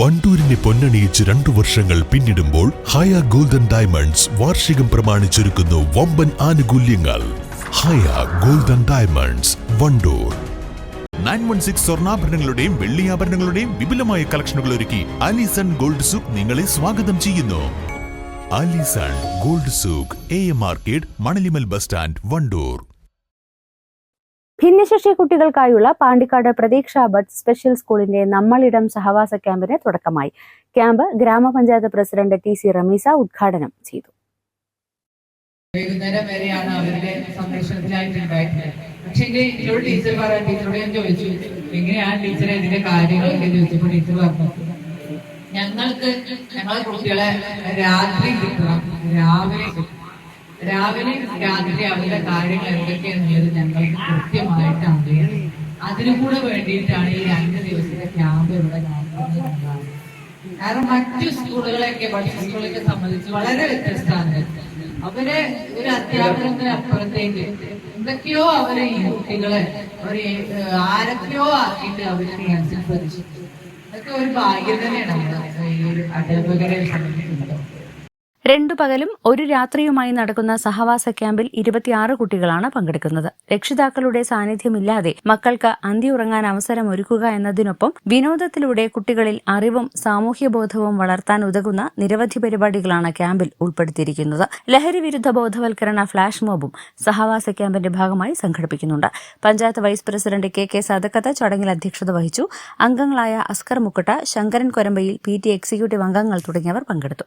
വണ്ടൂരിനെ പൊന്നണിയിച്ച് രണ്ടു വർഷങ്ങൾ പിന്നിടുമ്പോൾ ഹയ ഗോൾഡൻ ഡയമണ്ട്സ് വാർഷികം പ്രമാണിച്ചൊരുക്കുന്നു വമ്പൻ ആനുകൂല്യങ്ങൾ. Haya golden diamonds Wandoor. Nine one six സ്വർണാഭരണങ്ങളുടെയും വെള്ളിയാഭരണങ്ങളുടെയും വിപുലമായ കളക്ഷനുകൾ ഒരുക്കി അലിസൺ ഗോൾഡ് സൂക്ക് നിങ്ങളെ സ്വാഗതം ചെയ്യുന്നു. Alison gold souk A M market Manalimal bus stand Wandoor. ഭിന്നശേഷി കുട്ടികൾക്കായുള്ള പാണ്ടിക്കാട് പ്രതീക്ഷ ബഡ് സ്പെഷ്യൽ സ്കൂളിന്റെ നമ്മളിടം സഹവാസ ക്യാമ്പിന് തുടക്കമായി. ക്യാമ്പ് ഗ്രാമപഞ്ചായത്ത് പ്രസിഡന്റ് ടി സി റമീസ ഉദ്ഘാടനം ചെയ്തു. വൈകുന്നേരം വരെയാണ് അവരുടെ സംരക്ഷണത്തിലായിട്ടുണ്ടായിരുന്നത് പക്ഷേ എന്നോട് ടീച്ചർ പറയാൻ ടീച്ചറോട് ഞാൻ ചോദിച്ചു എങ്ങനെയാണ് ടീച്ചറെ ഇതിന്റെ കാര്യങ്ങളൊക്കെ ചോദിച്ചപ്പോൾ ടീച്ചർ പറഞ്ഞു ഞങ്ങൾക്ക് ഞങ്ങളെ കുട്ടികളെ രാത്രി കിട്ടണം രാവിലെ കിട്ടണം. രാവിലെ രാത്രി അവരുടെ കാര്യങ്ങൾ എന്തൊക്കെയാണെന്നുള്ളത് ഞങ്ങൾക്ക് കൃത്യമായിട്ട് അറിയാം അതിനു കൂടെ വേണ്ടിയിട്ടാണ് ഈ രണ്ട് ദിവസത്തെ ക്യാമ്പ് ഇവിടെ. കാരണം മറ്റു സ്കൂളുകളെയൊക്കെ പഠിച്ച സ്കൂളൊക്കെ സംബന്ധിച്ച് വളരെ വ്യത്യസ്തമാണ്. അവരെ ഒരു അധ്യാപനത്തിന് അപ്പുറത്തേക്ക് എന്തൊക്കെയോ അവരെ ഈ കുട്ടികളെ ഒരു ആരൊക്കെയോ ആക്കിയിട്ട് അവർ മനസ്സിൽ പതിച്ചിട്ടുണ്ട് അതൊക്കെ ഒരു ഭാഗ്യം തന്നെയാണ് ഈ ഒരു അധ്യാപകരെ സംബന്ധിച്ചിടത്തോളം. രണ്ടു പകലും ഒരു രാത്രിയുമായി നടക്കുന്ന സഹവാസ ക്യാമ്പിൽ ഇരുപത്തിയാറ് കുട്ടികളാണ് പങ്കെടുക്കുന്നത്. രക്ഷിതാക്കളുടെ സാന്നിധ്യമില്ലാതെ മക്കൾക്ക് അന്തിയുറങ്ങാൻ അവസരം ഒരുക്കുക എന്നതിനൊപ്പം വിനോദത്തിലൂടെ കുട്ടികളിൽ അറിവും സാമൂഹ്യബോധവും വളർത്താൻ ഉതകുന്ന നിരവധി പരിപാടികളാണ് ക്യാമ്പിൽ ഉൾപ്പെടുത്തിയിരിക്കുന്നത്. ലഹരി വിരുദ്ധ ബോധവൽക്കരണ ഫ്ളാഷ് മോബും സഹവാസ ക്യാമ്പിന്റെ ഭാഗമായി സംഘടിപ്പിക്കുന്നുണ്ട്. Panchayat vice president K K Sadakkath ചടങ്ങിൽ അധ്യക്ഷത വഹിച്ചു. അംഗങ്ങളായ Askar Mukkutta Sankaran Korambayil P T executive അംഗങ്ങൾ തുടങ്ങിയവർ പങ്കെടുത്തു.